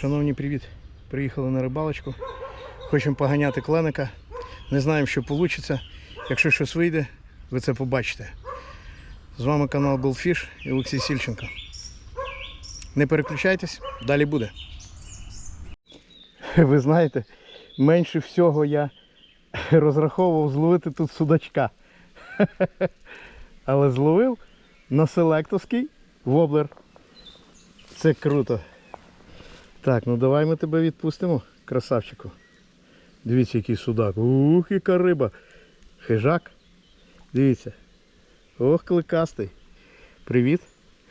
Шановні, привіт! Приїхали на рибалочку. Хочемо поганяти кленика. Не знаємо, що вийде. Якщо щось вийде, ви це побачите. З вами канал Goldfish і Олексій Сільченко. Не переключайтесь, далі буде. Ви знаєте, менше всього я розраховував зловити тут судачка. Але зловив на селектовський воблер. Це круто. Так, ну давай ми тебе відпустимо, красавчику. Дивіться, який судак. Ух, яка риба. Хижак. Дивіться. Ох, кликастий. Привіт.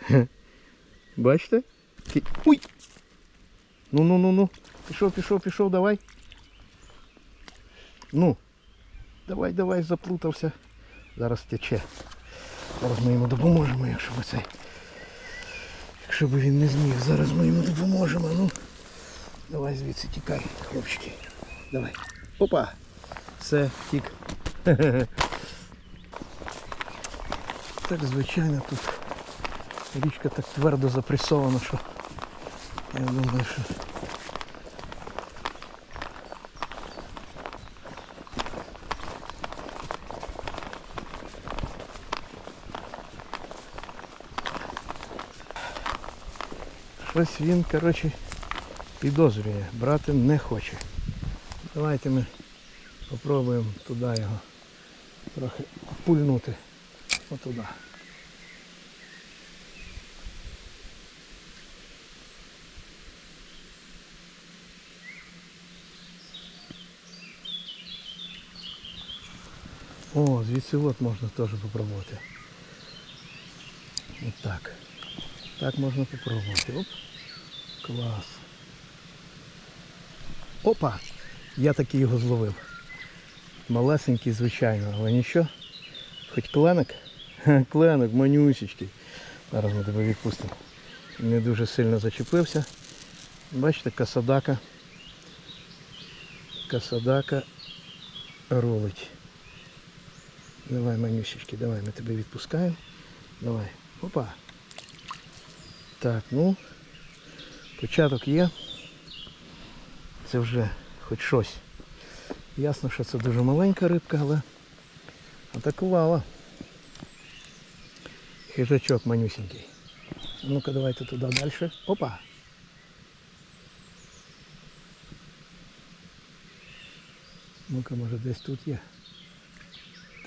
Бачите? Уй! Ну ну ну ну. Пішов, пішов, пішов, давай. Ну. Давай, давай, заплутався. Зараз тече. Зараз ми йому допоможемо, якщо би цей. Якщо б він не зміг, зараз ми йому допоможемо. Ну. Давай звідси тікай, хлопчики. Давай. Опа! Все, тік. Так, звичайно, тут річка так твердо запресована, що я думаю, що щось він, коротше, підозрює, брати не хоче. Давайте ми спробуємо туди його трохи пульнути. Отуди. О, звідси от можна теж попробувати. От так. Так можна попробувати. Оп. Клас. Опа! Я таки його зловив. Малесенький, звичайно, але нічого. Хоч кленик. Ха, Кленик, манюсічкий. Зараз ми тебе відпустимо. Не дуже сильно зачепився. Бачите, касадака. Касадака ролить. Давай, манюсічки, давай, ми тебе відпускаємо. Давай. Опа. Так, ну. Початок є. Це вже хоч щось. Ясно, що це дуже маленька рибка, але атакувала. Хижачок манюсенький. Ну-ка давайте туди далі. Опа! Ну-ка, може десь тут є.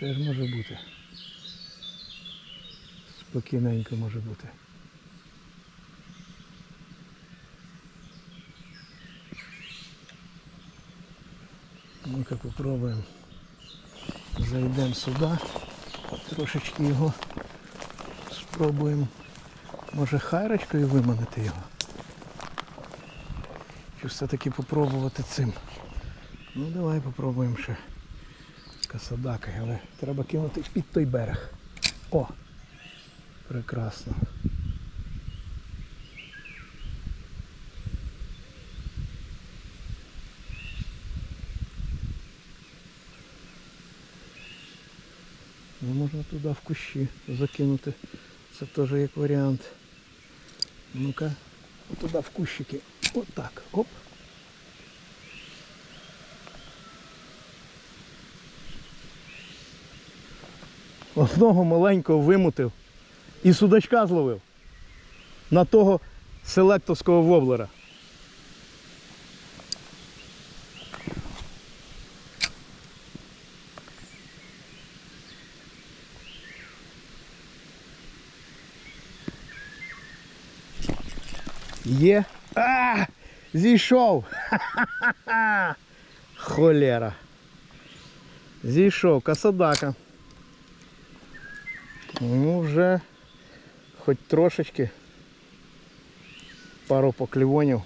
Теж може бути. Спокійненько може бути. Ну-ка попробуємо. Зайдемо сюди. Трошечки його спробуємо. Може хайрочкою виманити його. Чи все-таки попробувати цим. Ну давай попробуємо ще касадакою, але треба кинути під той берег. О! Прекрасно. Ну, можна туди в кущі закинути. Це теж як варіант. Ну-ка, туди в кущики. Отак. Оп. Одного маленького вимутив і судачка зловив на того селектовського воблера. Є. А! Зійшов! Ха-ха-ха! Холера. Зійшов, касадака. Ну вже хоч трошечки пару поклівонів.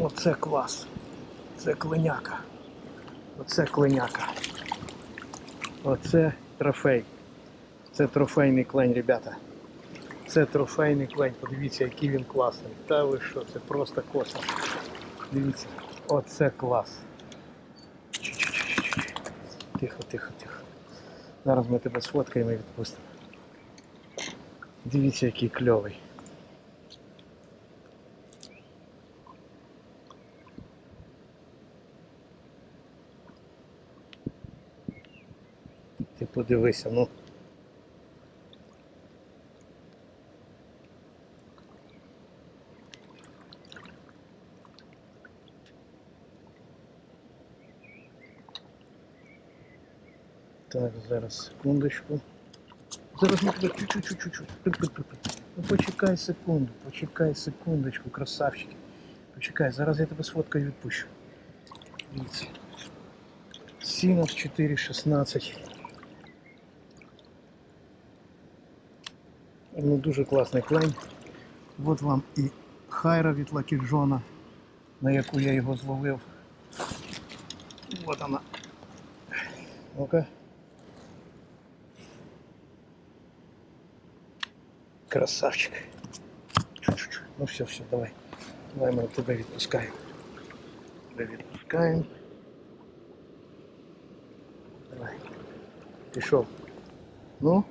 Оце клас. Це клиняка. Оце клиняка. Оце трофей. Це трофейний клень, ребята. Це трофейний клень. Подивіться, який він класний. Та ви що, це просто космос. Дивіться, оце клас. Тихо, тихо, тихо. Зараз ми тебе сфоткаємо і відпустимо. Дивіться, який кльовий. Ти подивися, ну. Так, зараз секундочку. Зараз ми тебе чуть-чуть. Ну почекай секунду, почекай секундочку, красавчики. Почекай, зараз я тебе сфоткаю і відпущу. Дивіться. Сінов 4,16. Ну, дуже класний клейм. От вам і хайра від Лакіджона, на яку я його зловив. От вона. Ну-ка. Красавчик. Ну все, все, давай. Давай ми тебе відпускаємо. Тебе відпускаємо. Давай. Пішов. Ну,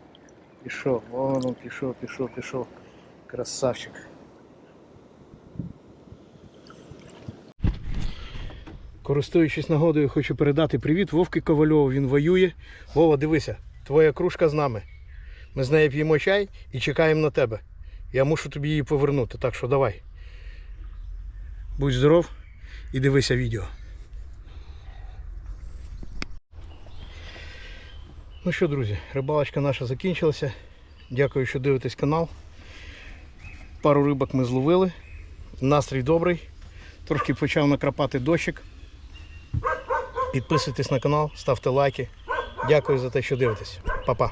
пішов. Вон он пішов, пішов, пішов. Красавчик. Користуючись нагодою, хочу передати привіт Вовки Ковальову. Він воює. Вова, дивися, твоя кружка з нами. Ми з нею п'ємо чай і чекаємо на тебе. Я мушу тобі її повернути, так що давай. Будь здоров і дивися відео. Ну що, друзі, рибалочка наша закінчилася. Дякую, що дивитесь канал. Пару рибок ми зловили. Настрій добрий. Трошки почав накрапати дощик. Підписуйтесь на канал, ставте лайки. Дякую за те, що дивитесь. Па-па.